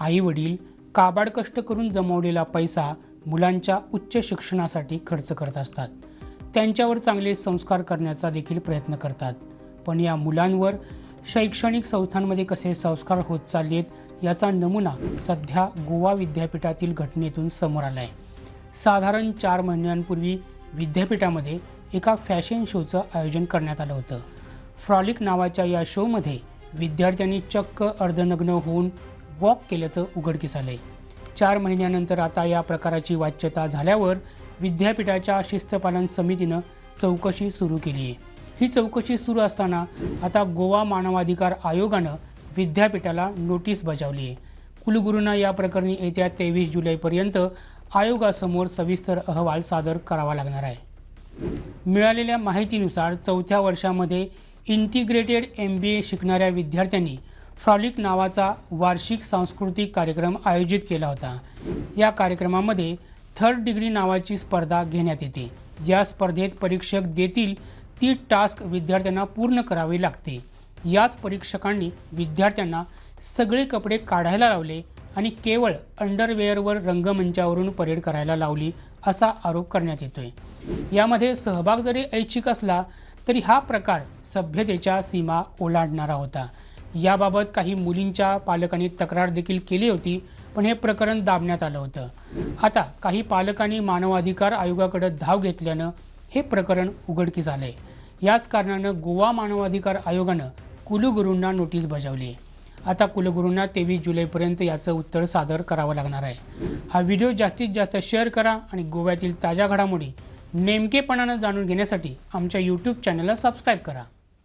आई वडील काबाड कष्ट करून जमवलेला पैसा मुलांच्या उच्च शिक्षणासाठी खर्च करत असतात. त्यांच्यावर चांगले संस्कार करण्याचा देखील प्रयत्न करतात. पण या मुलांवर शैक्षणिक संस्थांमध्ये कसे संस्कार होत चाललेत याचा नमुना सध्या गोवा विद्यापीठातील घटनेतून समोर आला आहे साधारण चार महिन्यांपूर्वी विद्यापीठामध्ये एका फॅशन शोचं आयोजन करण्यात आलं होतं. फ्रॉलिक नावाच्या या शोमध्ये विद्यार्थ्यांनी चक्क अर्धनग्न होऊन वॉक केल्याचं उघडकीस आलंय. चार महिन्यानंतर आता या प्रकाराची वाच्यता झाल्यावर विद्यापीठाच्या शिस्तपालन समितीनं चौकशी सुरू केली आहे ही चौकशी सुरू असताना आता गोवा मानवाधिकार आयोगानं विद्यापीठाला नोटीस बजावली आहे कुलगुरूंना या प्रकरणी येत्या तेवीस जुलैपर्यंत आयोगासमोर सविस्तर अहवाल सादर करावा लागणार आहे. मिळालेल्या माहितीनुसार चौथ्या वर्षामध्ये इंटिग्रेटेड एम बी ए शिकणाऱ्या विद्यार्थ्यांनी फ्रॉलिक नावाचा वार्षिक सांस्कृतिक कार्यक्रम आयोजित केला होता. या कार्यक्रमामध्ये थर्ड डिग्री नावाची स्पर्धा घेण्यात येते. या स्पर्धेत परीक्षक देतील ती टास्क विद्यार्थ्यांना पूर्ण करावी लागते. याच परीक्षकांनी विद्यार्थ्यांना सगळे कपडे काढायला लावले आणि केवळ अंडरवेअरवर रंगमंचावरून परेड करायला लावली असा आरोप करण्यात येतोय. यामध्ये सहभाग जरी ऐच्छिक असला तरी हा प्रकार सभ्यतेच्या सीमा ओलांडणारा होता. याबाबत काही मुलींच्या पालकांनी तक्रार देखील केली होती पण हे प्रकरण दाबण्यात आलं होतं. आता काही पालकांनी मानवाधिकार आयोगाकडे धाव घेतल्यानं हे प्रकरण उघडकीस आलंय. याच कारणानं गोवा मानवाधिकार आयोगानं कुलगुरूंना नोटीस बजावली. आहे आता कुलगुरूंना तेवीस जुलैपर्यंत याचं उत्तर सादर करावं लागणार आहे. हा व्हिडिओ जास्तीत जास्त शेअर करा आणि गोव्यातील ताज्या घडामोडी नेमकेपणानं जाणून घेण्यासाठी आमच्या यूट्यूब चॅनलला सबस्क्राईब करा.